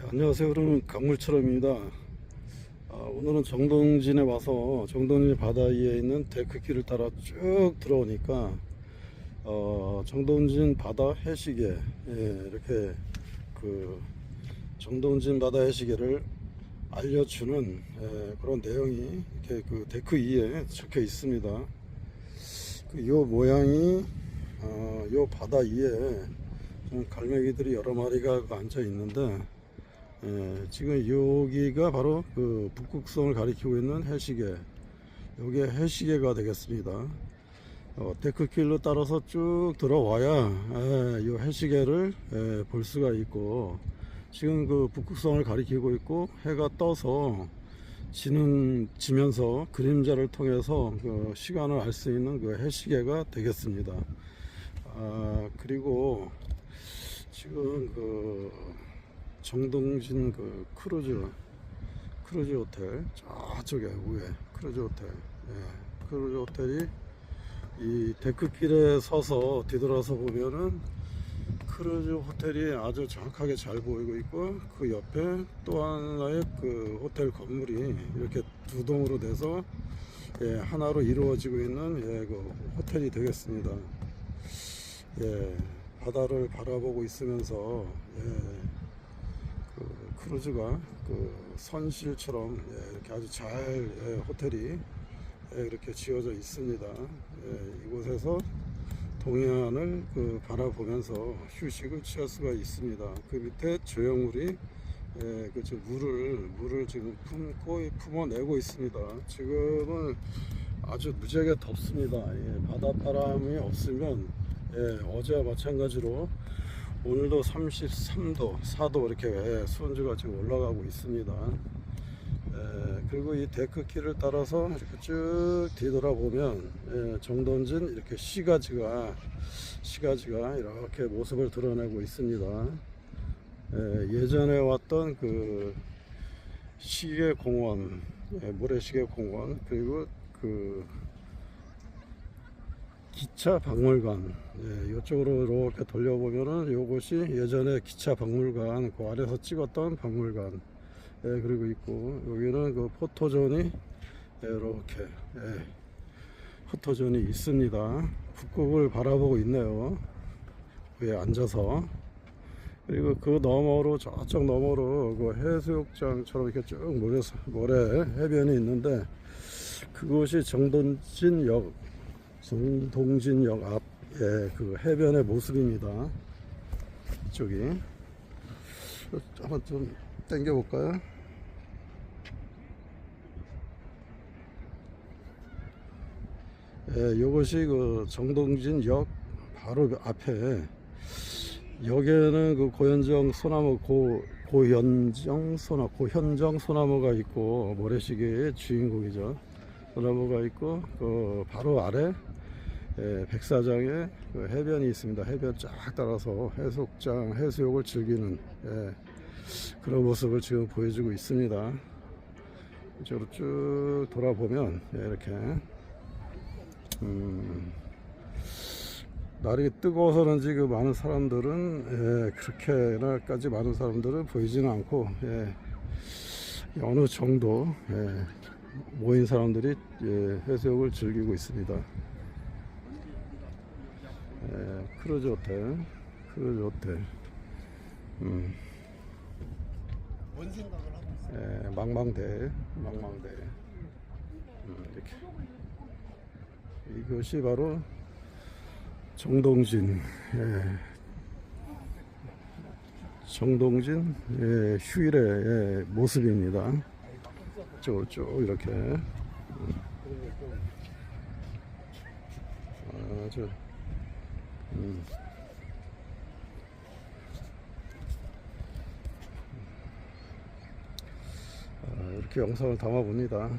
안녕하세요. 여러분 강물처럼입니다. 아, 오늘은 정동진에 와서 정동진 바다 위에 있는 데크길을 따라 쭉 들어오니까 어, 정동진 바다 해시계 예, 이렇게 그 정동진 바다 해시계를 알려주는 예, 그런 내용이 이렇게 그 데크 위에 적혀 있습니다. 그 요 모양이 어, 요 바다 위에 좀 갈매기들이 여러 마리가 앉아 있는데 예, 지금 여기가 바로 그 북극성을 가리키고 있는 해시계. 여기에 해시계가 되겠습니다. 어, 데크길로 따라서 쭉 들어와야 예, 이 해시계를 예, 볼 수가 있고 지금 그 북극성을 가리키고 있고 해가 떠서 지는 지면서 그림자를 통해서 그 시간을 알 수 있는 그 해시계가 되겠습니다. 아 그리고 지금 그 정동진 그 크루즈 크루즈 호텔 저쪽에 위에 크루즈 호텔 예, 크루즈 호텔이 이 데크길에 서서 뒤돌아서 보면은 크루즈 호텔이 아주 정확하게 잘 보이고 있고 그 옆에 또 하나의 그 호텔 건물이 이렇게 두 동으로 돼서 예, 하나로 이루어지고 있는 예, 그 호텔이 되겠습니다. 예, 바다를 바라보고 있으면서 예, 그 크루즈가 그 선실처럼 예, 이렇게 아주 잘 예, 호텔이 예, 이렇게 지어져 있습니다. 예, 이곳에서 동해안을 그 바라보면서 휴식을 취할 수가 있습니다. 그 밑에 조형물이 예, 그 지금 물을 물을 지금 품고 품어내고 있습니다. 지금은 아주 무지하게 덥습니다. 예, 바닷바람이 없으면 예, 어제와 마찬가지로 오늘도 33도, 4도 이렇게 예, 수온지가 지금 올라가고 있습니다. 예, 그리고 이 데크길을 따라서 이렇게 쭉 뒤돌아보면 예, 정던진 이렇게 시가지가 시가지가 이렇게 모습을 드러내고 있습니다. 예, 예전에 왔던 그 시계 공원, 예, 모래시계 공원 그리고 그 기차 박물관 예, 이쪽으로 이렇게 돌려보면은 요것이 예전에 기차 박물관 그 아래서 찍었던 박물관 예, 그리고 있고 여기는 그 포토존이 이렇게 예, 포토존이 있습니다. 북극을 바라보고 있네요. 위에 앉아서 그리고 그 너머로 저쪽 너머로 그 해수욕장처럼 이렇게 쭉 모래 모래 해변이 있는데 그곳이 정동진역 정동진역 앞에 그 해변의 모습입니다. 이쪽이 한번 좀 당겨 볼까요? 예, 이것이 그 정동진 역 바로 그 앞에 여기에는 그 고현정 소나무 고 고현정 소나 고현정 소나무가 있고 모래시계의 주인공이죠. 소나무가 있고 그 바로 아래 예, 백사장에 그 해변이 있습니다. 해변 쫙 따라서 해수욕장 해수욕을 즐기는 예, 그런 모습을 지금 보여주고 있습니다. 이쪽으로 쭉 돌아보면 예, 이렇게 음, 날이 뜨거워서는지 그 많은 사람들은 예, 그렇게까지 많은 사람들은 보이지는 않고 예, 어느 정도 예, 모인 사람들이 예, 해수욕을 즐기고 있습니다. 예, 크루즈 호텔, 크루즈 호텔. 음, 뭔 생각을 하고 있어요? 예, 망망대, 망망대. 음, 이렇게. 이것이 바로 정동진, 예, 정동진 예, 휴일의 예, 모습입니다. 쭉, 쭉 이렇게. 아주, 음. 아, 이렇게 영상을 담아 봅니다.